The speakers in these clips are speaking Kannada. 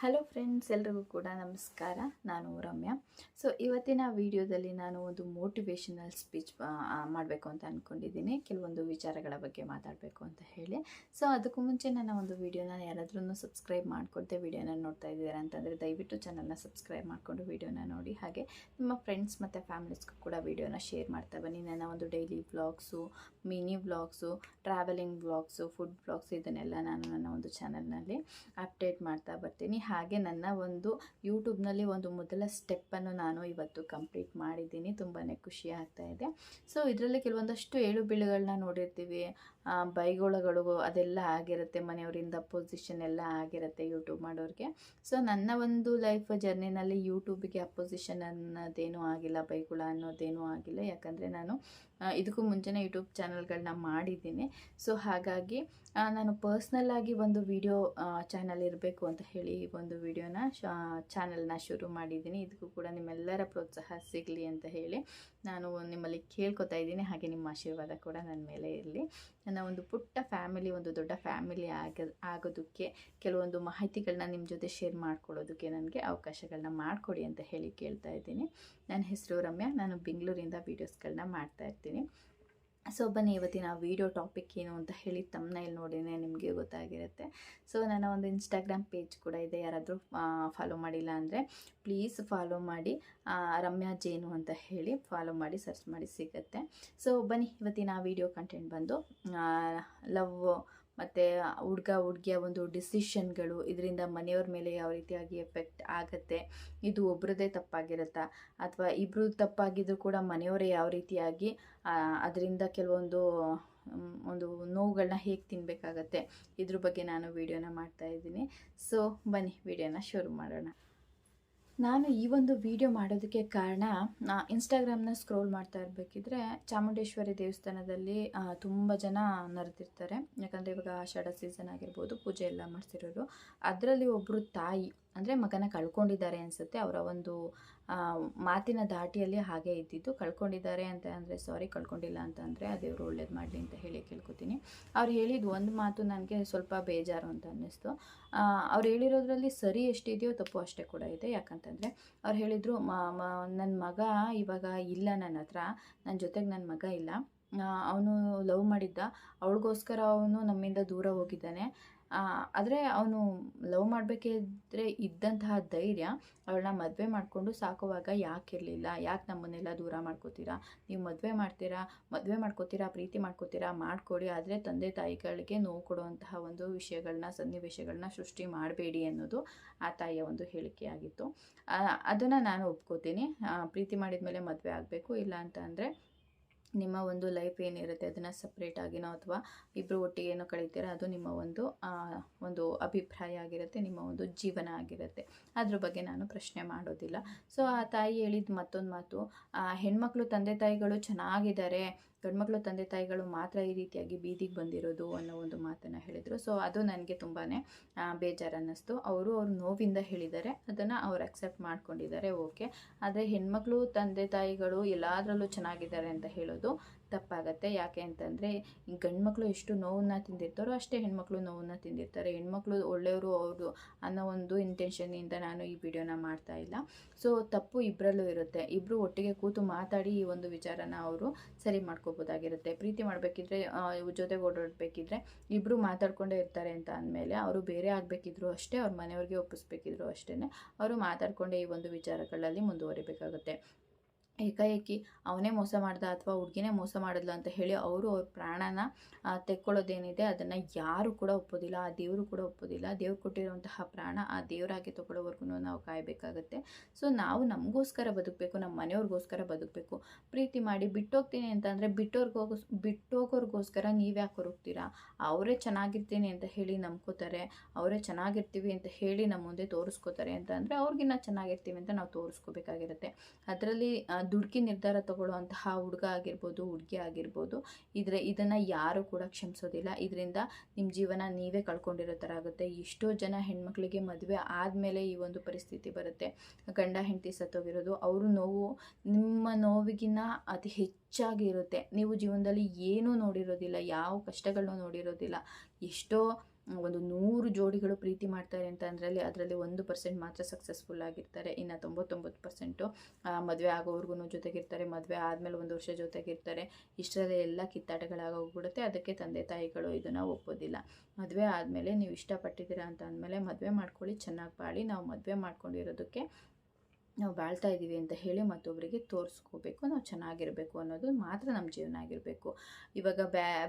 ಹಲೋ ಫ್ರೆಂಡ್ಸ್ ಎಲ್ರಿಗೂ ಕೂಡ ನಮಸ್ಕಾರ. ನಾನು ರಮ್ಯಾ. ಸೊ ಇವತ್ತಿನ ವಿಡಿಯೋದಲ್ಲಿ ನಾನು ಒಂದು ಮೋಟಿವೇಶನಲ್ ಸ್ಪೀಚ್ ಮಾಡಬೇಕು ಅಂತ ಅಂದ್ಕೊಂಡಿದ್ದೀನಿ ಕೆಲವೊಂದು ವಿಚಾರಗಳ ಬಗ್ಗೆ ಮಾತಾಡಬೇಕು ಅಂತ ಹೇಳಿ. ಸೊ ಅದಕ್ಕೂ ಮುಂಚೆ ನನ್ನ ಒಂದು ವಿಡಿಯೋನ ಯಾರಾದ್ರೂ ಸಬ್ಸ್ಕ್ರೈಬ್ ಮಾಡಿಕೊಡ್ತೇವೆ ವಿಡಿಯೋನ ನೋಡ್ತಾ ಇದ್ದೀರಾ ಅಂತಂದರೆ ದಯವಿಟ್ಟು ಚಾನಲ್ನ ಸಬ್ಸ್ಕ್ರೈಬ್ ಮಾಡಿಕೊಂಡು ವಿಡಿಯೋನ ನೋಡಿ. ಹಾಗೆ ನಿಮ್ಮ ಫ್ರೆಂಡ್ಸ್ ಮತ್ತು ಫ್ಯಾಮಿಲೀಸ್ಗೂ ಕೂಡ ವಿಡಿಯೋನ ಶೇರ್ ಮಾಡ್ತಾ ಬನ್ನಿ. ನನ್ನ ಒಂದು daily vlogs mini vlogs travelling vlogs food blogs ಇದನ್ನೆಲ್ಲ ನಾನು ನನ್ನ ಒಂದು ಚಾನಲ್ನಲ್ಲಿ ಅಪ್ಡೇಟ್ ಮಾಡ್ತಾ ಬರ್ತೀನಿ. ಹಾಗೆ ನನ್ನ ಒಂದು ಯೂಟ್ಯೂಬ್ನಲ್ಲಿ ಒಂದು ಮೊದಲ ಸ್ಟೆಪ್ಪನ್ನು ನಾನು ಇವತ್ತು ಕಂಪ್ಲೀಟ್ ಮಾಡಿದ್ದೀನಿ. ತುಂಬಾ ಖುಷಿ ಆಗ್ತಾ ಇದೆ. ಸೊ, ಇದರಲ್ಲಿ ಕೆಲವೊಂದಷ್ಟು ಏಳು ಬೀಳುಗಳನ್ನ ನೋಡಿರ್ತೀವಿ. ಬೈಗುಳಗಳು ಅದೆಲ್ಲ ಆಗಿರುತ್ತೆ, ಮನೆಯವರಿಂದ ಅಪೋಸಿಷನ್ ಎಲ್ಲ ಆಗಿರುತ್ತೆ ಯೂಟ್ಯೂಬ್ ಮಾಡೋರಿಗೆ. ಸೊ ನನ್ನ ಒಂದು ಲೈಫ್ ಜರ್ನಿನಲ್ಲಿ ಯೂಟ್ಯೂಬಿಗೆ ಅಪೋಸಿಷನ್ ಅನ್ನೋದೇನೂ ಆಗಿಲ್ಲ, ಬೈಗುಳ ಅನ್ನೋದೇನೂ ಆಗಿಲ್ಲ. ಯಾಕಂದರೆ ನಾನು ಇದಕ್ಕೂ ಮುಂಚೆನೇ ಯೂಟ್ಯೂಬ್ ಚಾನಲ್ಗಳನ್ನ ಮಾಡಿದ್ದೀನಿ. ಸೊ ಹಾಗಾಗಿ ನಾನು ಪರ್ಸ್ನಲ್ ಆಗಿ ಒಂದು ವಿಡಿಯೋ ಚಾನಲ್ ಇರಬೇಕು ಅಂತ ಹೇಳಿ ಒಂದು ವಿಡಿಯೋನ ಚಾನಲ್ನ ಶುರು ಮಾಡಿದ್ದೀನಿ. ಇದಕ್ಕೂ ಕೂಡ ನಿಮ್ಮೆಲ್ಲರ ಪ್ರೋತ್ಸಾಹ ಸಿಗಲಿ ಅಂತ ಹೇಳಿ. ನಾನು ನಿಮ್ಮಲ್ಲಿ ಕೇಳ್ಕೊತಾ ಇದ್ದೀನಿ. ಹಾಗೆ ನಿಮ್ಮ ಆಶೀರ್ವಾದ ಕೂಡ ನನ್ನ ಮೇಲೆ ಇರಲಿ. ನನ್ನ ಒಂದು ಪುಟ್ಟ ಫ್ಯಾಮಿಲಿ, ಒಂದು ದೊಡ್ಡ ಫ್ಯಾಮಿಲಿ ಆಗ, ಆಗೋದಕ್ಕೆ ಕೆಲವೊಂದು ಮಾಹಿತಿಗಳನ್ನ ನಿಮ್ಮ ಜೊತೆ ಶೇರ್ ಮಾಡ್ಕೊಳ್ಳೋದಕ್ಕೆ ನನಗೆ ಅವಕಾಶಗಳನ್ನ ಮಾಡಿಕೊಡಿ ಅಂತ ಹೇಳಿ ಕೇಳ್ತಾ ಇದ್ದೀನಿ. ನನ್ನ ಹೆಸರು ರಮ್ಯಾ. ನಾನು ಬೆಂಗಳೂರಿಂದ ವೀಡಿಯೋಸ್ಗಳನ್ನ ಮಾಡ್ತಾ ಇರ್ತೀನಿ. ಸೊ ಬನ್ನಿ, ಇವತ್ತಿನ ವೀಡಿಯೋ ಟಾಪಿಕ್ ಏನು ಅಂತ ಹೇಳಿ ತಮ್ಮನೇಲಿ ನೋಡಿನೇ ನಿಮಗೆ ಗೊತ್ತಾಗಿರುತ್ತೆ. ಸೊ ನನ್ನ ಒಂದು ಇನ್ಸ್ಟಾಗ್ರಾಮ್ ಪೇಜ್ ಕೂಡ ಇದೆ, ಯಾರಾದರೂ ಫಾಲೋ ಮಾಡಿಲ್ಲ ಅಂದರೆ ಪ್ಲೀಸ್ ಫಾಲೋ ಮಾಡಿ. ರಮ್ಯಾ ಜೇನು ಅಂತ ಹೇಳಿ ಫಾಲೋ ಮಾಡಿ ಸರ್ಚ್ ಮಾಡಿ ಸಿಗುತ್ತೆ. ಸೊ ಬನ್ನಿ, ಇವತ್ತಿನ ವಿಡಿಯೋ ಕಂಟೆಂಟ್ ಬಂದು ಲವ್ ಮತ್ತು ಹುಡುಗ ಹುಡುಗಿಯ ಒಂದು ಡಿಸಿಷನ್ಗಳು ಇದರಿಂದ ಮನೆಯವ್ರ ಮೇಲೆ ಯಾವ ರೀತಿಯಾಗಿ ಎಫೆಕ್ಟ್ ಆಗುತ್ತೆ, ಇದು ಒಬ್ಬರದೇ ತಪ್ಪಾಗಿರುತ್ತಾ? ಅಥವಾ ಇಬ್ಬರು ತಪ್ಪಾಗಿದ್ದರೂ ಕೂಡ ಮನೆಯವರೇ ಯಾವ ರೀತಿಯಾಗಿ ಅದರಿಂದ ಕೆಲವೊಂದು ಒಂದು ನೋವುಗಳನ್ನ ಹೇಗೆ ತಿನ್ನಬೇಕಾಗತ್ತೆ ಇದ್ರ ಬಗ್ಗೆ ನಾನು ವೀಡಿಯೋನ ಮಾಡ್ತಾ ಇದ್ದೀನಿ. ಸೊ, ಬನ್ನಿ, ವಿಡಿಯೋನ ಶುರು ಮಾಡೋಣ. ನಾನು ಈ ಒಂದು ವಿಡಿಯೋ ಮಾಡೋದಕ್ಕೆ ಕಾರಣ ಇನ್ಸ್ಟಾಗ್ರಾಮ್ನ ಸ್ಕ್ರೋಲ್ ಮಾಡ್ತಾ ಇರಬೇಕಿದ್ರೆ ಚಾಮುಂಡೇಶ್ವರಿ ದೇವಸ್ಥಾನದಲ್ಲಿ ತುಂಬ ಜನ ನರೆದಿರ್ತಾರೆ. ಯಾಕಂದರೆ ಇವಾಗ ಆಷಾಢ ಸೀಸನ್ ಆಗಿರ್ಬೋದು, ಪೂಜೆ ಎಲ್ಲ ಮಾಡಿಸಿರೋರು. ಅದರಲ್ಲಿ ಒಬ್ಬರು ತಾಯಿ, ಅಂದರೆ ಮಗನ ಕಳ್ಕೊಂಡಿದ್ದಾರೆ ಅನಿಸುತ್ತೆ. ಅವರ ಒಂದು ಮಾತಿನ ದಾಟಿಯಲ್ಲಿ ಹಾಗೆ ಇದ್ದಿದ್ದು. ಕಳ್ಕೊಂಡಿದ್ದಾರೆ ಅಂತ ಅಂದರೆ, ಸಾರಿ, ಕಳ್ಕೊಂಡಿಲ್ಲ ಅಂತ ಅಂದರೆ, ಆ ದೇವರು ಒಳ್ಳೇದು ಮಾಡಲಿ ಅಂತ ಹೇಳಿ ಕೇಳ್ಕೊತೀನಿ. ಅವ್ರು ಹೇಳಿದ ಒಂದು ಮಾತು ನನಗೆ ಸ್ವಲ್ಪ ಬೇಜಾರು ಅಂತ ಅನ್ನಿಸ್ತು. ಅವ್ರು ಹೇಳಿರೋದ್ರಲ್ಲಿ ಸರಿ ಎಷ್ಟಿದೆಯೋ ತಪ್ಪು ಅಷ್ಟೇ ಕೂಡ ಇದೆ. ಯಾಕಂತಂದರೆ, ಅವ್ರು ಹೇಳಿದರು ನನ್ನ ಮಗ ಇವಾಗ ಇಲ್ಲ ನನ್ನ ಹತ್ರ. ನನ್ನ ಜೊತೆಗೆ ನನ್ನ ಮಗ ಇಲ್ಲ. ಅವನು ಲವ್ ಮಾಡಿದ್ದ. ಅವಳಿಗೋಸ್ಕರ ಅವನು ನಮ್ಮಿಂದ ದೂರ ಹೋಗಿದ್ದಾನೆ. ಆದರೆ ಅವನು ಲವ್ ಮಾಡಬೇಕಿದ್ರೆ ಇದ್ದಂತಹ ಧೈರ್ಯ ಅವಳನ್ನ ಮದುವೆ ಮಾಡಿಕೊಂಡು ಸಾಕುವಾಗ ಯಾಕೆ ಇರಲಿಲ್ಲ? ಯಾಕೆ ನಮ್ಮನ್ನೆಲ್ಲ ದೂರ ಮಾಡ್ಕೋತೀರಾ? ನೀವು ಮದುವೆ ಮಾಡ್ತೀರಾ? ಮದುವೆ ಮಾಡ್ಕೋತೀರಾ? ಪ್ರೀತಿ ಮಾಡ್ಕೋತೀರಾ? ಮಾಡಿಕೊಡಿ. ಆದರೆ ತಂದೆ ತಾಯಿಗಳಿಗೆ ನೋವು ಕೊಡುವಂತಹ ಒಂದು ವಿಷಯಗಳನ್ನ ಸನ್ನಿವೇಶಗಳನ್ನ ಸೃಷ್ಟಿ ಮಾಡಬೇಡಿ ಅನ್ನೋದು ಆ ತಾಯಿಯ ಒಂದು ಹೇಳಿಕೆಯಾಗಿತ್ತು. ಅದನ್ನು ನಾನು ಒಪ್ಕೋತೀನಿ. ಪ್ರೀತಿ ಮಾಡಿದ ಮೇಲೆ ಮದುವೆ ಆಗಬೇಕು. ಇಲ್ಲ ಅಂತ ಅಂದರೆ ನಿಮ್ಮ ಒಂದು ಲೈಫ್ ಏನಿರುತ್ತೆ, ಅದನ್ನು ಸಪ್ರೇಟಾಗಿನೋ ಅಥವಾ ಇಬ್ಬರು ಒಟ್ಟಿಗೆ ಏನೋ ಕಳೀತೀರ, ಅದು ನಿಮ್ಮ ಒಂದು ಒಂದು ಅಭಿಪ್ರಾಯ ಆಗಿರುತ್ತೆ, ನಿಮ್ಮ ಒಂದು ಜೀವನ ಆಗಿರುತ್ತೆ. ಅದ್ರ ಬಗ್ಗೆ ನಾನು ಪ್ರಶ್ನೆ ಮಾಡೋದಿಲ್ಲ. ಸೊ ಆ ತಾಯಿ ಹೇಳಿದ ಮತ್ತೊಂದು ಮಾತು ಹೆಣ್ಮಕ್ಳು ತಂದೆ ತಾಯಿಗಳು ಚೆನ್ನಾಗಿದ್ದಾರೆ, ಗಂಡ್ಮಕ್ಳು ತಂದೆ ತಾಯಿಗಳು ಮಾತ್ರ ಈ ರೀತಿಯಾಗಿ ಬೀದಿಗೆ ಬಂದಿರೋದು ಅನ್ನೋ ಒಂದು ಮಾತನ್ನು ಹೇಳಿದರು. ಸೊ ಅದು ನನಗೆ ತುಂಬಾ ಬೇಜಾರು ಅನ್ನಿಸ್ತು ಅವರು ಅವ್ರ ನೋವಿಂದ ಹೇಳಿದ್ದಾರೆ, ಅದನ್ನು ಅವ್ರು ಅಕ್ಸೆಪ್ಟ್ ಮಾಡ್ಕೊಂಡಿದ್ದಾರೆ ಓಕೆ ಆದರೆ ಹೆಣ್ಮಕ್ಳು, ತಂದೆ ತಾಯಿಗಳು ಎಲ್ಲದರಲ್ಲೂ ಚೆನ್ನಾಗಿದ್ದಾರೆ ಅಂತ ಹೇಳೋದು ತಪ್ಪಾಗತ್ತೆ. ಯಾಕೆ ಅಂತಂದರೆ ಗಂಡ್ಮಕ್ಳು ಎಷ್ಟು ನೋವನ್ನ ತಿಂದಿರ್ತಾರೋ ಅಷ್ಟೇ ಹೆಣ್ಮಕ್ಳು ನೋವನ್ನ ತಿಂದಿರ್ತಾರೆ. ಹೆಣ್ಮಕ್ಳು ಒಳ್ಳೆಯವರು ಅವರು ಅನ್ನೋ ಒಂದು ಇಂಟೆನ್ಷನ್ನಿಂದ ನಾನು ಈ ವಿಡಿಯೋನ ಮಾಡ್ತಾ ಇಲ್ಲ. ಸೊ ತಪ್ಪು ಇಬ್ಬರಲ್ಲೂ ಇರುತ್ತೆ. ಇಬ್ಬರು ಒಟ್ಟಿಗೆ ಕೂತು ಮಾತಾಡಿ ಈ ಒಂದು ವಿಚಾರನ ಅವರು ಸರಿ ಮಾಡ್ಕೋಬೋದಾಗಿರುತ್ತೆ. ಪ್ರೀತಿ ಮಾಡಬೇಕಿದ್ರೆ ಜೊತೆಗೆ ಓಡಾಡಬೇಕಿದ್ರೆ ಇಬ್ಬರು ಮಾತಾಡ್ಕೊಂಡೇ ಇರ್ತಾರೆ ಅಂತ ಅಂದಮೇಲೆ ಅವರು ಬೇರೆ ಆಗಬೇಕಿದ್ರು ಅಷ್ಟೇ, ಅವ್ರ ಮನೆಯವ್ರಿಗೆ ಒಪ್ಪಿಸ್ಬೇಕಿದ್ರು ಅಷ್ಟೇ ಅವರು ಮಾತಾಡ್ಕೊಂಡೇ ಈ ಒಂದು ವಿಚಾರಗಳಲ್ಲಿ ಮುಂದುವರಿಬೇಕಾಗುತ್ತೆ. ಏಕಾಏಕಿ ಅವನೇ ಮೋಸ ಮಾಡ್ದ ಅಥವಾ ಹುಡುಗಿನೇ ಮೋಸ ಮಾಡಿದ್ಲು ಅಂತ ಹೇಳಿ ಅವರು ಅವ್ರ ಪ್ರಾಣನ ತೆಕ್ಕೊಳ್ಳೋದೇನಿದೆ ಅದನ್ನು ಯಾರು ಕೂಡ ಒಪ್ಪೋದಿಲ್ಲ, ಆ ದೇವರು ಕೂಡ ಒಪ್ಪೋದಿಲ್ಲ. ದೇವ್ರು ಕೊಟ್ಟಿರುವಂತಹ ಪ್ರಾಣ ಆ ದೇವರಾಗಿ ತಗೊಳ್ಳೋವರೆಗೂ ನಾವು ಕಾಯಬೇಕಾಗತ್ತೆ. ಸೊ ನಾವು ನಮಗೋಸ್ಕರ ಬದುಕಬೇಕು, ನಮ್ಮ ಮನೆಯವ್ರಿಗೋಸ್ಕರ ಬದುಕಬೇಕು. ಪ್ರೀತಿ ಮಾಡಿ ಬಿಟ್ಟೋಗ್ತೀನಿ ಅಂತಂದರೆ ಬಿಟ್ಟೋರ್ಗೋಸ್ ಬಿಟ್ಟೋಗೋರ್ಗೋಸ್ಕರ ನೀವು ಯಾಕೆ ಹೊರಗ್ತೀರಾ? ಅವರೇ ಚೆನ್ನಾಗಿರ್ತೀನಿ ಅಂತ ಹೇಳಿ ನಂಬ್ಕೋತಾರೆ, ಅವರೇ ಚೆನ್ನಾಗಿರ್ತೀವಿ ಅಂತ ಹೇಳಿ ನಮ್ಮ ಮುಂದೆ ತೋರಿಸ್ಕೋತಾರೆ ಅಂತ ಅಂದರೆ ಅವ್ರಿಗಿನ್ನ ಚೆನ್ನಾಗಿರ್ತೀವಿ ಅಂತ ನಾವು ತೋರಿಸ್ಕೋಬೇಕಾಗಿರುತ್ತೆ. ಅದರಲ್ಲಿ ದುಡುಕಿ ನಿರ್ಧಾರ ತಗೊಳ್ಳುವಂತಹ ಹುಡುಗ ಆಗಿರ್ಬೋದು, ಹುಡುಗಿ ಆಗಿರ್ಬೋದು, ಇದ್ರೆ ಇದನ್ನು ಯಾರು ಕೂಡ ಕ್ಷಮಿಸೋದಿಲ್ಲ. ಇದರಿಂದ ನಿಮ್ಮ ಜೀವನ ನೀವೇ ಕಳ್ಕೊಂಡಿರೋ ಥರ ಆಗುತ್ತೆ. ಎಷ್ಟೋ ಜನ ಹೆಣ್ಮಕ್ಳಿಗೆ ಮದುವೆ ಆದಮೇಲೆ ಈ ಒಂದು ಪರಿಸ್ಥಿತಿ ಬರುತ್ತೆ. ಗಂಡ ಹೆಂಡತಿ ಸತ್ತೋಗಿರೋದು, ಅವರು ನೋವು ನಿಮ್ಮ ನೋವಿಗಿನ್ನ ಅತಿ ಹೆಚ್ಚಾಗಿ ಇರುತ್ತೆ. ನೀವು ಜೀವನದಲ್ಲಿ ಏನೂ ನೋಡಿರೋದಿಲ್ಲ, ಯಾವ ಕಷ್ಟಗಳನ್ನೂ ನೋಡಿರೋದಿಲ್ಲ. ಎಷ್ಟೋ ಒಂದು ನೂರು ಜೋಡಿಗಳು ಪ್ರೀತಿ ಮಾಡ್ತಾರೆ ಅಂತ ಅಂದ್ರಲ್ಲಿ ಅದರಲ್ಲಿ ಒಂದು ಪರ್ಸೆಂಟ್ ಮಾತ್ರ ಸಕ್ಸಸ್ಫುಲ್ ಆಗಿರ್ತಾರೆ. ಇನ್ನು ತೊಂಬತ್ತೊಂಬತ್ತು ಪರ್ಸೆಂಟು ಮದುವೆ ಆಗೋವ್ರಿಗೂ ಜೊತೆಗಿರ್ತಾರೆ, ಮದುವೆ ಆದಮೇಲೆ ಒಂದು ವರ್ಷ ಜೊತೆಗಿರ್ತಾರೆ. ಇಷ್ಟರಲ್ಲೇ ಎಲ್ಲ ಕಿತ್ತಾಟಗಳಾಗೋಗ್ಬಿಡುತ್ತೆ ಅದಕ್ಕೆ ತಂದೆ ತಾಯಿಗಳು ಇದನ್ನು ಒಪ್ಪೋದಿಲ್ಲ. ಮದುವೆ ಆದಮೇಲೆ ನೀವು ಇಷ್ಟಪಟ್ಟಿದ್ದೀರಾ ಅಂತ ಅಂದಮೇಲೆ ಮದುವೆ ಮಾಡ್ಕೊಳ್ಳಿ, ಚೆನ್ನಾಗಿ ಬಾಳಿ. ನಾವು ಮದುವೆ ಮಾಡ್ಕೊಂಡಿರೋದಕ್ಕೆ ನಾವು ಬಾಳ್ತಾ ಇದ್ದೀವಿ ಅಂತ ಹೇಳಿ ಮತ್ತೊಬ್ಬರಿಗೆ ತೋರಿಸ್ಕೋಬೇಕು. ನಾವು ಚೆನ್ನಾಗಿರಬೇಕು ಅನ್ನೋದು ಮಾತ್ರ ನಮ್ಮ ಜೀವನ ಆಗಿರಬೇಕು. ಇವಾಗ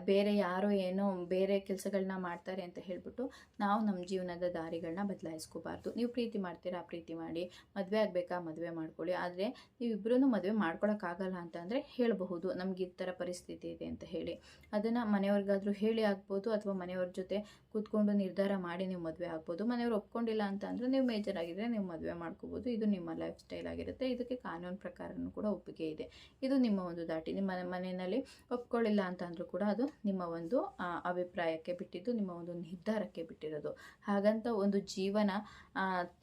ಬೇರೆ ಯಾರೋ ಏನೋ ಬೇರೆ ಕೆಲಸಗಳನ್ನ ಮಾಡ್ತಾರೆ ಅಂತ ಹೇಳಿಬಿಟ್ಟು ನಾವು ನಮ್ಮ ಜೀವನದ ದಾರಿಗಳನ್ನ ಬದಲಾಯಿಸ್ಕೋಬಾರ್ದು. ನೀವು ಪ್ರೀತಿ ಮಾಡ್ತೀರಾ, ಪ್ರೀತಿ ಮಾಡಿ. ಮದುವೆ ಆಗಬೇಕಾ, ಮದುವೆ ಮಾಡ್ಕೊಳ್ಳಿ. ಆದರೆ ನೀವಿಬ್ಬರೂ ಮದುವೆ ಮಾಡ್ಕೊಳಕ್ಕಾಗಲ್ಲ ಅಂತಂದರೆ ಹೇಳಬಹುದು. ನಮ್ಗೆ ಈ ಥರ ಪರಿಸ್ಥಿತಿ ಇದೆ ಅಂತ ಹೇಳಿ. ಅದನ್ನು ಮನೆಯವ್ರಿಗಾದರೂ ಹೇಳಿ ಆಗ್ಬೋದು ಅಥವಾ ಮನೆಯವ್ರ ಜೊತೆ ಕೂತ್ಕೊಂಡು ನಿರ್ಧಾರ ಮಾಡಿ ನೀವು ಮದುವೆ ಆಗ್ಬೋದು. ಮನೆಯವ್ರು ಒಪ್ಕೊಂಡಿಲ್ಲ ಅಂತ ನೀವು ಮೇಜರ್ ಆಗಿದ್ದರೆ ನೀವು ಮದುವೆ ಮಾಡ್ಕೋಬೋದು. ಇದು ನಿಮ್ಮ ಲೈಫ್ ಸ್ಟೈಲ್ ಆಗಿರುತ್ತೆ. ಇದಕ್ಕೆ ಕಾನೂನು ಪ್ರಕಾರನೂ ಕೂಡ ಒಪ್ಪಿಗೆ ಇದೆ. ಇದು ನಿಮ್ಮ ಒಂದು ದಾಟಿ, ನಿಮ್ಮ ಮನೆಯಲ್ಲಿ ಒಪ್ಕೊಳ್ಳಿಲ್ಲ ಅಂತ ಅಂದರೂ ಕೂಡ ಅದು ನಿಮ್ಮ ಒಂದು ಅಭಿಪ್ರಾಯಕ್ಕೆ ಬಿಟ್ಟಿದ್ದು, ನಿಮ್ಮ ಒಂದು ನಿರ್ಧಾರಕ್ಕೆ ಬಿಟ್ಟಿರೋದು. ಹಾಗಂತ ಒಂದು ಜೀವನ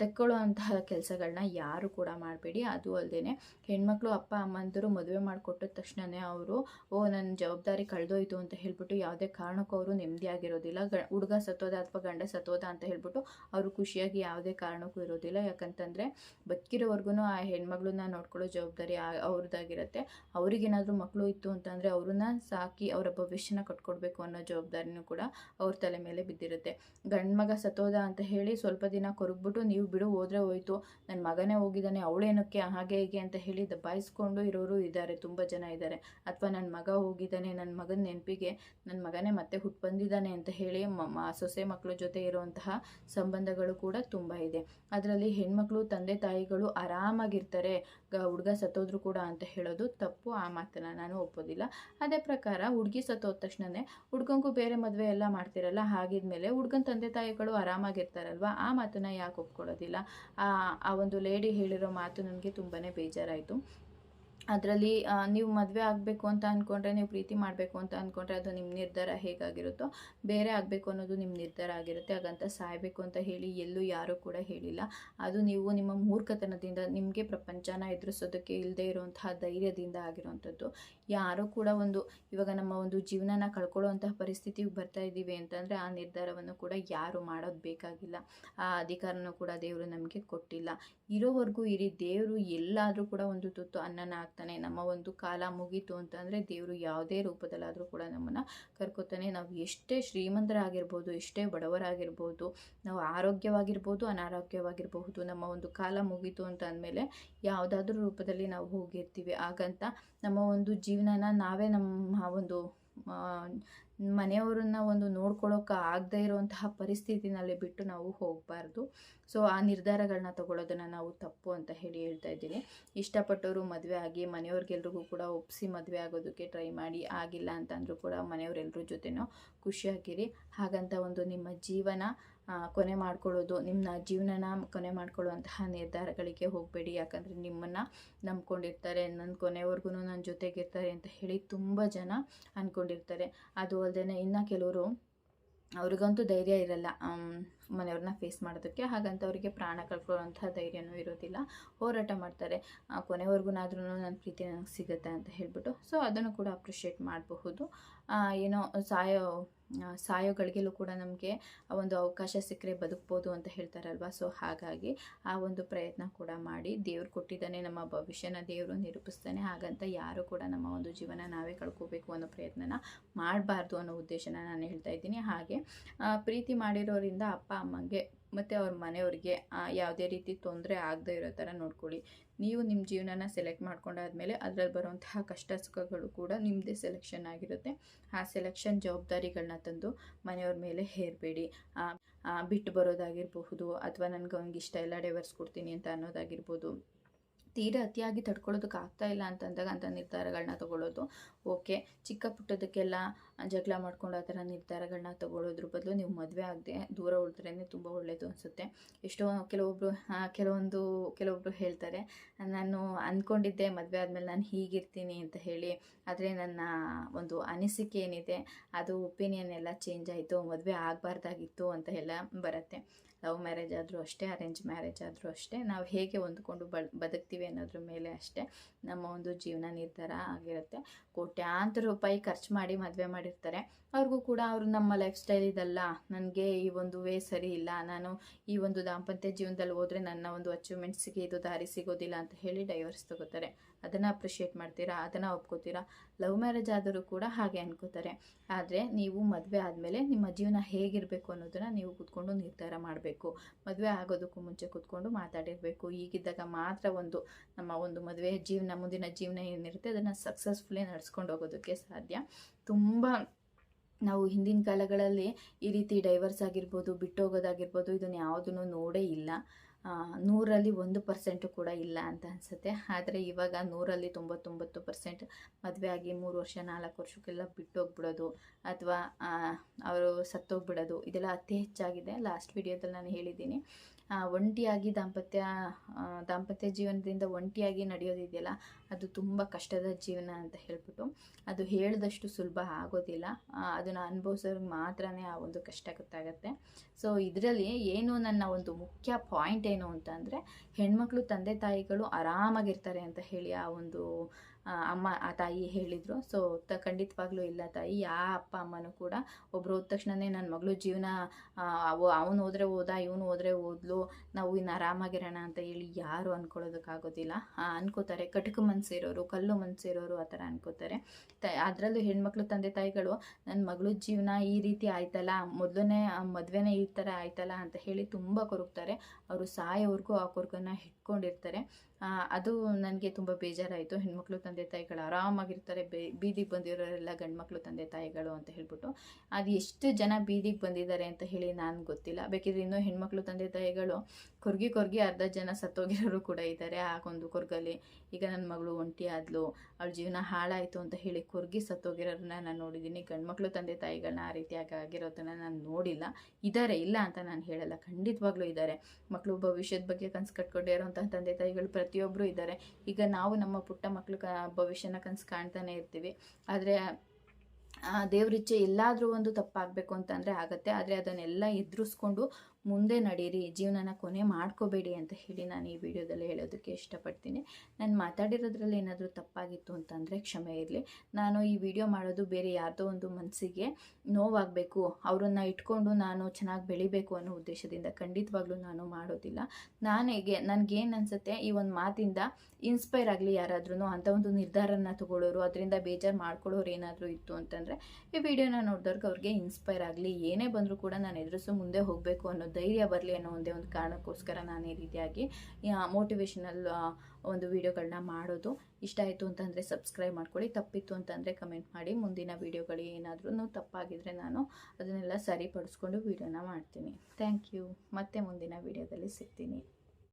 ತೆಕ್ಕೊಳ್ಳುವಂತಹ ಕೆಲಸಗಳನ್ನ ಯಾರು ಕೂಡ ಮಾಡಬೇಡಿ. ಅದು ಅಲ್ಲದೆ ಹೆಣ್ಮಕ್ಳು ಅಪ್ಪ, ಅಮ್ಮಂದರು ಮದುವೆ ಮಾಡಿಕೊಟ್ಟ ತಕ್ಷಣವೇ ಅವರು, ಓ ನನ್ನ ಜವಾಬ್ದಾರಿ ಕಳೆದೋಯ್ತು ಅಂತ ಹೇಳ್ಬಿಟ್ಟು ಯಾವುದೇ ಕಾರಣಕ್ಕೂ ಅವರು ನೆಮ್ಮದಿಯಾಗಿರೋದಿಲ್ಲ ಗ, ಹುಡುಗ ಸತ್ತೋದ ಅಥವಾ ಗಂಡ ಸತ್ತೋದ ಅಂತ ಹೇಳ್ಬಿಟ್ಟು ಅವರು ಖುಷಿಯಾಗಿ ಯಾವುದೇ ಕಾರಣಕ್ಕೂ ಇರೋದಿಲ್ಲ. ಯಾಕಂತಂದರೆ ಬದುಕಿರೋವರೆಗೂ ಆ ಹೆಣ್ಮಗಳನ್ನ ನೋಡ್ಕೊಳ್ಳೋ ಜವಾಬ್ದಾರಿ ಅವ್ರದ್ದಾಗಿರುತ್ತೆ. ಅವ್ರಿಗೇನಾದರೂ ಮಕ್ಕಳು ಇತ್ತು ಅಂತಂದರೆ ಅವ್ರನ್ನ ಸಾಕಿ ಅವರ ಭವಿಷ್ಯನ ಕಟ್ಕೊಡ್ಬೇಕು ಅನ್ನೋ ಜವಾಬ್ದಾರಿನೂ ಕೂಡ ಅವ್ರ ತಲೆ ಮೇಲೆ ಬಿದ್ದಿರುತ್ತೆ. ಗಂಡು ಮಗ ಅಂತ ಹೇಳಿ ಸ್ವಲ್ಪ ದಿನ ಕೊರಗ್ಬಿಟ್ಟು, ನೀವು ಬಿಡು, ಹೋದ್ರೆ ಹೋಯ್ತು. ನನ್ನ ಮಗನೇ ಹೋಗಿದ್ದಾನೆ ಅವಳೇನಕ್ಕೆ ಹಾಗೆ ಹೀಗೆ ಅಂತ ಹೇಳಿ ದಬ್ಬಾಯಿಸ್ಕೊಂಡು ಇರೋರು ಇದ್ದಾರೆ, ತುಂಬ ಜನ ಇದ್ದಾರೆ. ಅಥವಾ ನನ್ನ ಮಗ ಹೋಗಿದ್ದಾನೆ ನನ್ನ ಮಗನ ನೆನಪಿಗೆ ನನ್ನ ಮಗನೇ ಮತ್ತೆ ಹುಟ್ಟು ಬಂದಿದ್ದಾನೆ ಅಂತ ಹೇಳಿ ಸೊಸೆ ಮಕ್ಕಳ ಜೊತೆ ಇರುವಂತಹ ಸಂಬಂಧಗಳು ಕೂಡ ತುಂಬ ಇದೆ. ಅದರಲ್ಲಿ ಹೆಣ್ಮಕ್ಳು, ತಂದೆ ತಾಯಿಗಳು ಆರಾಮಾಗಿರ್ತಾರೆ, ಗ ಹುಡುಗ ಸತ್ತೋದ್ರು ಕೂಡ ಅಂತ ಹೇಳೋದು ತಪ್ಪು, ಆ ಮಾತನ್ನು ನಾನು ಒಪ್ಪೋದಿಲ್ಲ. ಅದೇ ಪ್ರಕಾರ ಹುಡುಗಿ ಸತ್ತೋದ ತಕ್ಷಣವೇ ಹುಡ್ಗಂಗೂ ಬೇರೆ ಮದುವೆ ಎಲ್ಲ ಮಾಡ್ತಿರಲ್ಲ, ಹಾಗಿದ್ಮೇಲೆ ಹುಡ್ಗನ ತಂದೆ ತಾಯಿಗಳು ಆರಾಮಾಗಿರ್ತಾರಲ್ವ? ಆ ಮಾತನ್ನು ಯಾಕೆ ಒಪ್ಕೊಳ್ಳೋದಿಲ್ಲ? ಆ ಒಂದು ಲೇಡಿ ಹೇಳಿರೋ ಮಾತು ನನಗೆ ತುಂಬಾ ಬೇಜಾರಾಯಿತು. ಅದರಲ್ಲಿ ನೀವು ಮದುವೆ ಆಗಬೇಕು ಅಂತ ಅಂದ್ಕೊಂಡ್ರೆ ನೀವು ಪ್ರೀತಿ ಮಾಡಬೇಕು ಅಂತ ಅಂದ್ಕೊಂಡ್ರೆ ಅದು ನಿಮ್ಮ ನಿರ್ಧಾರ ಹೇಗಾಗಿರುತ್ತೋ, ಬೇರೆ ಆಗಬೇಕು ಅನ್ನೋದು ನಿಮ್ಮ ನಿರ್ಧಾರ ಆಗಿರುತ್ತೆ. ಹಾಗಂತ ಸಾಯಬೇಕು ಅಂತ ಹೇಳಿ ಎಲ್ಲೂ ಯಾರೂ ಕೂಡ ಹೇಳಿಲ್ಲ. ಅದು ನೀವು ನಿಮ್ಮ ಮೂರ್ಖತನದಿಂದ, ನಿಮಗೆ ಪ್ರಪಂಚನ ಎದುರಿಸೋದಕ್ಕೆ ಇಲ್ಲದೆ ಇರುವಂತಹ ಧೈರ್ಯದಿಂದ ಆಗಿರುವಂಥದ್ದು. ಯಾರೂ ಕೂಡ ಒಂದು, ಇವಾಗ ನಮ್ಮ ಒಂದು ಜೀವನನ ಕಳ್ಕೊಳ್ಳುವಂತಹ ಪರಿಸ್ಥಿತಿಗೆ ಬರ್ತಾ ಇದ್ದೀವಿ ಅಂತಂದರೆ ಆ ನಿರ್ಧಾರವನ್ನು ಕೂಡ ಯಾರು ಮಾಡೋದು ಬೇಕಾಗಿಲ್ಲ. ಆ ಅಧಿಕಾರನೂ ಕೂಡ ದೇವರು ನಮಗೆ ಕೊಟ್ಟಿಲ್ಲ. ಇರೋವರೆಗೂ ಇರಿ, ದೇವರು ಎಲ್ಲಾದರೂ ಕೂಡ ಒಂದು ತುತ್ತು ಅನ್ನನ ಆಗ್ತಾನೆ ನಮ್ಮ ಒಂದು ಕಾಲ ಮುಗೀತು ಅಂತಂದರೆ ದೇವರು ಯಾವುದೇ ರೂಪದಲ್ಲಾದರೂ ಕೂಡ ನಮ್ಮನ್ನು ಕರ್ಕೋತಾನೆ. ನಾವು ಎಷ್ಟೇ ಶ್ರೀಮಂತರಾಗಿರ್ಬೋದು, ಎಷ್ಟೇ ಬಡವರಾಗಿರ್ಬೋದು, ನಾವು ಆರೋಗ್ಯವಾಗಿರ್ಬೋದು, ಅನಾರೋಗ್ಯವಾಗಿರಬಹುದು, ನಮ್ಮ ಒಂದು ಕಾಲ ಮುಗೀತು ಅಂತ ಅಂದಮೇಲೆ ಯಾವುದಾದ್ರೂ ರೂಪದಲ್ಲಿ ನಾವು ಹೋಗಿರ್ತೀವಿ. ಹಾಗಂತ ನಮ್ಮ ಒಂದು ಜೀವನನ ನಾವೇ ನಮ್ಮ ಒಂದು ಮನೆಯವರನ್ನ ಒಂದು ನೋಡ್ಕೊಳ್ಳೋಕೆ ಆಗದೇ ಇರುವಂತಹ ಪರಿಸ್ಥಿತಿನಲ್ಲಿ ಬಿಟ್ಟು ನಾವು ಹೋಗಬಾರ್ದು. ಸೊ ಆ ನಿರ್ಧಾರಗಳನ್ನ ತಗೊಳ್ಳೋದನ್ನು ನಾವು ತಪ್ಪು ಅಂತ ಹೇಳಿ ಹೇಳ್ತಾ ಇದ್ದೀನಿ. ಇಷ್ಟಪಟ್ಟವರು ಮದುವೆ ಆಗಿ, ಮನೆಯವ್ರಿಗೆಲ್ರಿಗೂ ಕೂಡ ಒಪ್ಪಿಸಿ ಮದುವೆ ಆಗೋದಕ್ಕೆ ಟ್ರೈ ಮಾಡಿ, ಆಗಿಲ್ಲ ಅಂತಂದರೂ ಕೂಡ ಮನೆಯವರೆಲ್ಲರ ಜೊತೆನೂ ಖುಷಿಯಾಗಿರಿ. ಹಾಗಂತ ಒಂದು ನಿಮ್ಮ ಜೀವನ ಕೊನೆ ಮಾಡ್ಕೊಳ್ಳೋದು ನಿಮ್ಮ ಜೀವನನ ಕೊನೆ ಮಾಡ್ಕೊಳ್ಳುವಂತಹ ನಿರ್ಧಾರಗಳಿಗೆ ಹೋಗಬೇಡಿ. ಯಾಕಂದರೆ ನಿಮ್ಮನ್ನು ನಂಬ್ಕೊಂಡಿರ್ತಾರೆ ನನ್ನ ಕೊನೆವರೆಗೂ ನನ್ನ ಜೊತೆಗಿರ್ತಾರೆ ಅಂತ ಹೇಳಿ ತುಂಬ ಜನ ಅಂದ್ಕೊಂಡಿರ್ತಾರೆ ಅದು ಅಲ್ಲದೆ ಇನ್ನು ಕೆಲವರು ಅವ್ರಿಗಂತೂ ಧೈರ್ಯ ಇರಲ್ಲ ಮನೆಯವ್ರನ್ನ ಫೇಸ್ ಮಾಡೋದಕ್ಕೆ. ಹಾಗಂತ ಅವರಿಗೆ ಪ್ರಾಣ ಕಳ್ಕೊಳ್ಳೋಂಥ ಧೈರ್ಯನೂ ಇರೋದಿಲ್ಲ. ಹೋರಾಟ ಮಾಡ್ತಾರೆ. ಕೊನೆವರೆಗೂನಾದ್ರೂ ನನ್ನ ಪ್ರೀತಿ ನನಗೆ ಸಿಗುತ್ತೆ ಅಂತ ಹೇಳ್ಬಿಟ್ಟು. ಸೊ ಅದನ್ನು ಕೂಡ ಅಪ್ರಿಷಿಯೇಟ್ ಮಾಡಬಹುದು. ಏನೋ ಸಾಯೋ ಸಾಯೋಗಳಿಗೆಲ್ಲೂ ಕೂಡ ನಮಗೆ ಒಂದು ಅವಕಾಶ ಸಿಕ್ಕರೆ ಬದುಕ್ಬೋದು ಅಂತ ಹೇಳ್ತಾರಲ್ವ? ಸೊ ಹಾಗಾಗಿ ಆ ಒಂದು ಪ್ರಯತ್ನ ಕೂಡ ಮಾಡಿ ದೇವ್ರು ಕೊಟ್ಟಿದ್ದಾನೆ, ನಮ್ಮ ಭವಿಷ್ಯನ ದೇವರು ನಿರೂಪಿಸ್ತಾನೆ, ಹಾಗಂತ ಯಾರು ಕೂಡ ನಮ್ಮ ಒಂದು ಜೀವನ ನಾವೇ ಕಳ್ಕೋಬೇಕು ಅನ್ನೋ ಪ್ರಯತ್ನನ ಮಾಡಬಾರ್ದು ಅನ್ನೋ ಉದ್ದೇಶನ ನಾನು ಹೇಳ್ತಾ ಇದ್ದೀನಿ. ಹಾಗೆ ಪ್ರೀತಿ ಮಾಡಿರೋರಿಂದ ಅಪ್ಪ, ಅಮ್ಮಂಗೆ ಮತ್ತು ಅವ್ರ ಮನೆಯವ್ರಿಗೆ ಯಾವುದೇ ರೀತಿ ತೊಂದರೆ ಆಗದೆ ಇರೋ ಥರ ನೋಡ್ಕೊಳ್ಳಿ. ನೀವು ನಿಮ್ಮ ಜೀವನನ ಸೆಲೆಕ್ಟ್ ಮಾಡ್ಕೊಂಡಾದ್ಮೇಲೆ ಅದರಲ್ಲಿ ಬರುವಂತಹ ಕಷ್ಟ ಸುಖಗಳು ಕೂಡ ನಿಮ್ಮದೇ ಸೆಲೆಕ್ಷನ್ ಆಗಿರುತ್ತೆ. ಆ ಸೆಲೆಕ್ಷನ್ ಜವಾಬ್ದಾರಿಗಳನ್ನ ತಂದು ಮನೆಯವ್ರ ಮೇಲೆ ಹೇರಬೇಡಿ. ಬಿಟ್ಟು ಬರೋದಾಗಿರಬಹುದು ಅಥವಾ ನನಗೆ ಅವ್ನಿಗೆ ಇಷ್ಟ ಇಲ್ಲ ಡೈವರ್ಸ್ ಕೊಡ್ತೀನಿ ಅಂತ ಅನ್ನೋದಾಗಿರ್ಬೋದು. ತೀರಾ ಅತಿಯಾಗಿ ತಡ್ಕೊಳ್ಳೋದಕ್ಕೆ ಆಗ್ತಾ ಇಲ್ಲ ಅಂತಂದಾಗ ಅಂಥ ನಿರ್ಧಾರಗಳನ್ನ ತಗೊಳ್ಳೋದು. ಓಕೆ, ಚಿಕ್ಕ ಪುಟ್ಟದಕ್ಕೆಲ್ಲ ಜಗಳ ಮಾಡ್ಕೊಂಡು ಆ ಥರ ನಿರ್ಧಾರಗಳನ್ನ ತಗೊಳ್ಳೋದ್ರ ಬದಲು ನೀವು ಮದುವೆ ಆಗದೆ ದೂರ ಉಳಿದ್ರೇ ತುಂಬ ಒಳ್ಳೆಯದು ಅನಿಸುತ್ತೆ. ಎಷ್ಟೋ ಕೆಲವೊಬ್ಬರು ಕೆಲವೊಂದು ಕೆಲವೊಬ್ಬರು ಹೇಳ್ತಾರೆ, ನಾನು ಅಂದ್ಕೊಂಡಿದ್ದೆ ಮದುವೆ ಆದಮೇಲೆ ನಾನು ಹೀಗಿರ್ತೀನಿ ಅಂತ ಹೇಳಿ. ಆದರೆ ನನ್ನ ಒಂದು ಅನಿಸಿಕೆ ಏನಿದೆ, ಅದು ಒಪಿನಿಯನ್ ಎಲ್ಲ ಚೇಂಜ್ ಆಯಿತು, ಮದುವೆ ಆಗಬಾರ್ದಾಗಿತ್ತು ಅಂತ ಎಲ್ಲ ಬರುತ್ತೆ. ಲವ್ ಮ್ಯಾರೇಜ್ ಆದರೂ ಅಷ್ಟೇ, ಅರೇಂಜ್ ಮ್ಯಾರೇಜ್ ಆದರೂ ಅಷ್ಟೇ, ನಾವು ಹೇಗೆ ಹೊಂದ್ಕೊಂಡು ಬ ಬದುಕ್ತೀವಿ ಅನ್ನೋದ್ರ ಮೇಲೆ ಅಷ್ಟೇ ನಮ್ಮ ಒಂದು ಜೀವನ ನಿರ್ಧಾರ ಆಗಿರುತ್ತೆ. ಕೋಟ್ಯಾಂತರ ರೂಪಾಯಿ ಖರ್ಚು ಮಾಡಿ ಮದುವೆ ಮಾಡಿರ್ತಾರೆ. ಅವ್ರಿಗೂ ಕೂಡ ಅವರು ನಮ್ಮ ಲೈಫ್ ಸ್ಟೈಲ್ ಇದಲ್ಲ, ನನಗೆ ಈ ಒಂದು ವೇ ಸರಿ ಇಲ್ಲ, ನಾನು ಈ ಒಂದು ದಾಂಪತ್ಯ ಜೀವನದಲ್ಲಿ ಹೋದರೆ ನನ್ನ ಒಂದು ಅಚೀವ್ಮೆಂಟ್ಸಿಗೆ ಇದು ದಾರಿ ಸಿಗೋದಿಲ್ಲ ಅಂತ ಹೇಳಿ ಡೈವರ್ಸ್ ತಗೋತಾರೆ. ಅದನ್ನು ಅಪ್ರಿಷಿಯೇಟ್ ಮಾಡ್ತೀರಾ, ಅದನ್ನು ಒಪ್ಕೋತೀರಾ? ಲವ್ ಮ್ಯಾರೇಜ್ ಆದರೂ ಕೂಡ ಹಾಗೆ ಅನ್ಕೋತಾರೆ. ಆದರೆ ನೀವು ಮದುವೆ ಆದಮೇಲೆ ನಿಮ್ಮ ಜೀವನ ಹೇಗಿರಬೇಕು ಅನ್ನೋದನ್ನು ನೀವು ಕೂತ್ಕೊಂಡು ನಿರ್ಧಾರ ಮಾಡಬೇಕು. ಮದುವೆ ಆಗೋದಕ್ಕೂ ಮುಂಚೆ ಕೂತ್ಕೊಂಡು ಮಾತಾಡಿರಬೇಕು. ಈಗಿದ್ದಾಗ ಮಾತ್ರ ಒಂದು ನಮ್ಮ ಒಂದು ಮದುವೆ ಜೀವನ, ಮುಂದಿನ ಜೀವನ ಏನಿರುತ್ತೆ, ಅದನ್ನು ಸಕ್ಸಸ್ಫುಲಿ ನಡ್ಸ್ಕೊಂಡು ಹೋಗೋದಕ್ಕೆ ಸಾಧ್ಯ. ತುಂಬ ನಾವು ಹಿಂದಿನ ಕಾಲಗಳಲ್ಲಿ ಈ ರೀತಿ ಡೈವರ್ಸ್ ಆಗಿರ್ಬೋದು, ಬಿಟ್ಟೋಗೋದಾಗಿರ್ಬೋದು, ಇದನ್ನು ಯಾವುದನ್ನು ನೋಡೇ ಇಲ್ಲ. ನೂರಲ್ಲಿ ಒಂದು ಪರ್ಸೆಂಟು ಕೂಡ ಇಲ್ಲ ಅಂತ ಅನಿಸುತ್ತೆ. ಆದರೆ ಇವಾಗ ನೂರಲ್ಲಿ ತೊಂಬತ್ತೊಂಬತ್ತು ಪರ್ಸೆಂಟ್ ಮದುವೆ ಆಗಿ ಮೂರು ವರ್ಷ, ನಾಲ್ಕು ವರ್ಷಕ್ಕೆಲ್ಲ ಬಿಟ್ಟೋಗ್ಬಿಡೋದು ಅಥವಾ ಅವರು ಸತ್ತೋಗ್ಬಿಡೋದು, ಇದೆಲ್ಲ ಅತಿ ಹೆಚ್ಚಾಗಿದೆ. ಲಾಸ್ಟ್ ವಿಡಿಯೋದಲ್ಲಿ ನಾನು ಹೇಳಿದ್ದೀನಿ. ಒಂಟಿಯಾಗಿ ದಾಂಪತ್ಯ ದಾಂಪತ್ಯ ಜೀವನದಿಂದ ಒಂಟಿಯಾಗಿ ನಡೆಯೋದಿದೆಯಲ್ಲ ಅದು ತುಂಬ ಕಷ್ಟದ ಜೀವನ ಅಂತ ಹೇಳ್ಬಿಟ್ಟು ಅದು ಹೇಳಿದಷ್ಟು ಸುಲಭ ಆಗೋದಿಲ್ಲ. ಅದನ್ನು ಅನುಭವಿಸೋರಿಗೆ ಮಾತ್ರನೇ ಆ ಒಂದು ಕಷ್ಟ ಗೊತ್ತಾಗತ್ತೆ. ಸೊ ಇದರಲ್ಲಿ ಏನು ನನ್ನ ಒಂದು ಮುಖ್ಯ ಪಾಯಿಂಟ್ ಏನು ಅಂತ ಅಂದರೆ, ಹೆಣ್ಮಕ್ಳು ತಂದೆ ತಾಯಿಗಳು ಆರಾಮಾಗಿರ್ತಾರೆ ಅಂತ ಹೇಳಿ ಆ ಒಂದು ಅಮ್ಮ, ಆ ತಾಯಿ ಹೇಳಿದರು. ಸೊ ತ, ಖಂಡಿತವಾಗ್ಲೂ ಇಲ್ಲ ತಾಯಿ. ಯಾ ಅಪ್ಪ, ಅಮ್ಮನೂ ಕೂಡ ಒಬ್ರು ಹೋದ ತಕ್ಷಣನೇ ನನ್ನ ಮಗಳು ಜೀವನ ಅವನು ಹೋದ್ರೆ ಹೋದ, ಇವನು ಹೋದ್ರೆ ಓದ್ಲು ನಾವು ಇನ್ನು ಆರಾಮಾಗಿರೋಣ ಅಂತ ಹೇಳಿ ಯಾರು ಅಂದ್ಕೊಳ್ಳೋದಕ್ಕಾಗೋದಿಲ್ಲ ಅನ್ಕೋತಾರೆ. ಕಟುಕು ಮನಸ್ಸಿರೋರು ಕಲ್ಲು ಮನಸ್ಸಿರೋರು ಆ ಥರ ಅನ್ಕೋತಾರೆ. ತ, ಅದರಲ್ಲೂ ಹೆಣ್ಮಕ್ಳು, ತಂದೆ, ತಾಯಿಗಳು ನನ್ನ ಮಗಳು ಜೀವನ ಈ ರೀತಿ ಆಯ್ತಲ್ಲ, ಮೊದಲನೇ, ಮದುವೆನೇ ಈ ಥರ ಆಯ್ತಲ್ಲ ಅಂತ ಹೇಳಿ ತುಂಬ ಕೊರಗ್ತಾರೆ. ಅವರು ಸಾಯೋವರೆಗೂ ಆ ಕೊರಗನ್ನು ಇಟ್ಕೊಂಡಿರ್ತಾರೆ ಅದು ನನಗೆ ತುಂಬ ಬೇಜಾರಾಯಿತು. ಹೆಣ್ಮಕ್ಳು, ತಂದೆ ತಾಯಿಗಳು ಆರಾಮಾಗಿರ್ತಾರೆ. ಬೇ, ಬೀದಿಗೆ ಬಂದಿರೋರೆಲ್ಲ ಗಂಡ್ಮಕ್ಳು, ತಂದೆ ತಾಯಿಗಳು ಅಂತ ಹೇಳ್ಬಿಟ್ಟು. ಅದು ಎಷ್ಟು ಜನ ಬೀದಿಗೆ ಬಂದಿದ್ದಾರೆ ಅಂತ ಹೇಳಿ ನಾನು ಗೊತ್ತಿಲ್ಲ. ಬೇಕಿದ್ರೆ ಇನ್ನೂ ಹೆಣ್ಮಕ್ಳು, ತಂದೆ ತಾಯಿಗಳು ಕೊರ್ಗಿ ಕೊರ್ಗಿ ಅರ್ಧ ಜನ ಸತ್ತೋಗಿರೋರು ಕೂಡ ಇದ್ದಾರೆ ಆ ಒಂದು ಕೊರ್ಗಲ್ಲಿ ಈಗ ನನ್ನ ಮಗಳು ಒಂಟಿ ಆದ್ಲು. ಅವಳ ಜೀವನ ಹಾಳಾಯಿತು ಅಂತ ಹೇಳಿ ಕೊರ್ಗಿ ಸತ್ತೋಗಿರೋರನ್ನ ನಾನು ನೋಡಿದ್ದೀನಿ ಗಂಡ್ಮಕ್ಳು ತಂದೆ ತಾಯಿಗಳನ್ನ ಆ ರೀತಿಯಾಗಿ ಆಗಿರೋದನ್ನ ನಾನು ನೋಡಿಲ್ಲ. ಇದ್ದಾರೆ ಇಲ್ಲ ಅಂತ ನಾನು ಹೇಳಲ್ಲ. ಖಂಡಿತವಾಗ್ಲೂ ಇದ್ದಾರೆ ಮಕ್ಕಳು ಭವಿಷ್ಯದ ಬಗ್ಗೆ ಕನಸು ಕಟ್ಕೊಂಡಿರೋಂಥ ತಂದೆ ತಾಯಿಗಳು ಪ್ರತಿಯೊಬ್ಬರು ಇದ್ದಾರೆ ಈಗ ನಾವು ನಮ್ಮ ಪುಟ್ಟ ಮಕ್ಕಳು ಭವಿಷ್ಯನ ಕನಸು ಕಾಣ್ತಾನೆ ಇರ್ತೀವಿ. ಆದರೆ ದೇವ್ರಿಚ್ಛೆ ಎಲ್ಲಾದರೂ ಒಂದು ತಪ್ಪಾಗಬೇಕು ಅಂತಂದರೆ ಆಗತ್ತೆ. ಆದರೆ ಅದನ್ನೆಲ್ಲ ಎದುರಿಸ್ಕೊಂಡು ಮುಂದೆ ನಡೀರಿ, ಜೀವನನ ಕೊನೆ ಮಾಡ್ಕೋಬೇಡಿ ಅಂತ ಹೇಳಿ ನಾನು ಈ ವಿಡಿಯೋದಲ್ಲಿ ಹೇಳೋದಕ್ಕೆ ಇಷ್ಟಪಡ್ತೀನಿ. ನಾನು ಮಾತಾಡಿರೋದ್ರಲ್ಲಿ ಏನಾದರೂ ತಪ್ಪಾಗಿತ್ತು ಅಂತಂದರೆ ಕ್ಷಮೆ ಇರಲಿ. ನಾನು ಈ ವಿಡಿಯೋ ಮಾಡೋದು ಬೇರೆ ಯಾರ್ದೋ ಒಂದು ಮನಸ್ಸಿಗೆ ನೋವಾಗಬೇಕು. ಅವರನ್ನು ಇಟ್ಕೊಂಡು ನಾನು ಚೆನ್ನಾಗಿ ಬೆಳಿಬೇಕು ಅನ್ನೋ ಉದ್ದೇಶದಿಂದ ಖಂಡಿತವಾಗ್ಲೂ ನಾನು ಮಾಡೋದಿಲ್ಲ. ನನಗೆ ನನಗೇನು ಅನಿಸುತ್ತೆ? ಈ ಒಂದು ಮಾತಿಂದ ಇನ್ಸ್ಪೈರ್ ಆಗಲಿ ಯಾರಾದ್ರೂ ಅಂಥ ಒಂದು ನಿರ್ಧಾರನ ತಗೊಳ್ಳೋರು, ಅದರಿಂದ ಬೇಜಾರು ಮಾಡ್ಕೊಳ್ಳೋರು ಏನಾದರೂ ಇತ್ತು ಅಂತಂದರೆ ಈ ವಿಡಿಯೋನ ನೋಡಿದವ್ರಿಗೆ ಅವ್ರಿಗೆ ಇನ್ಸ್ಪೈರ್ ಆಗಲಿ, ಏನೇ ಬಂದರೂ ಕೂಡ ನಾನು ಎದುರಿಸು ಮುಂದೆ ಹೋಗಬೇಕು ಅನ್ನೋ ಧೈರ್ಯ ಬರಲಿ ಅನ್ನೋ ಒಂದೇ ಒಂದು ಕಾರಣಕ್ಕೋಸ್ಕರ ನಾನು ಈ ರೀತಿಯಾಗಿ ಮೋಟಿವೇಶನಲ್ ಒಂದು ವಿಡಿಯೋಗಳನ್ನ ಮಾಡೋದು. ಇಷ್ಟ ಆಯಿತು ಅಂತಂದರೆ ಸಬ್ಸ್ಕ್ರೈಬ್ ಮಾಡ್ಕೊಳ್ಳಿ, ತಪ್ಪಿತ್ತು ಅಂತಂದರೆ ಕಮೆಂಟ್ ಮಾಡಿ. ಮುಂದಿನ ವೀಡಿಯೋಗಳು ಏನಾದರೂ ತಪ್ಪಾಗಿದ್ದರೆ ನಾನು ಅದನ್ನೆಲ್ಲ ಸರಿಪಡಿಸ್ಕೊಂಡು ವೀಡಿಯೋನ ಮಾಡ್ತೀನಿ. ಥ್ಯಾಂಕ್ ಯು ಮತ್ತೆ ಮುಂದಿನ ವಿಡಿಯೋದಲ್ಲಿ ಸಿಗ್ತೀನಿ.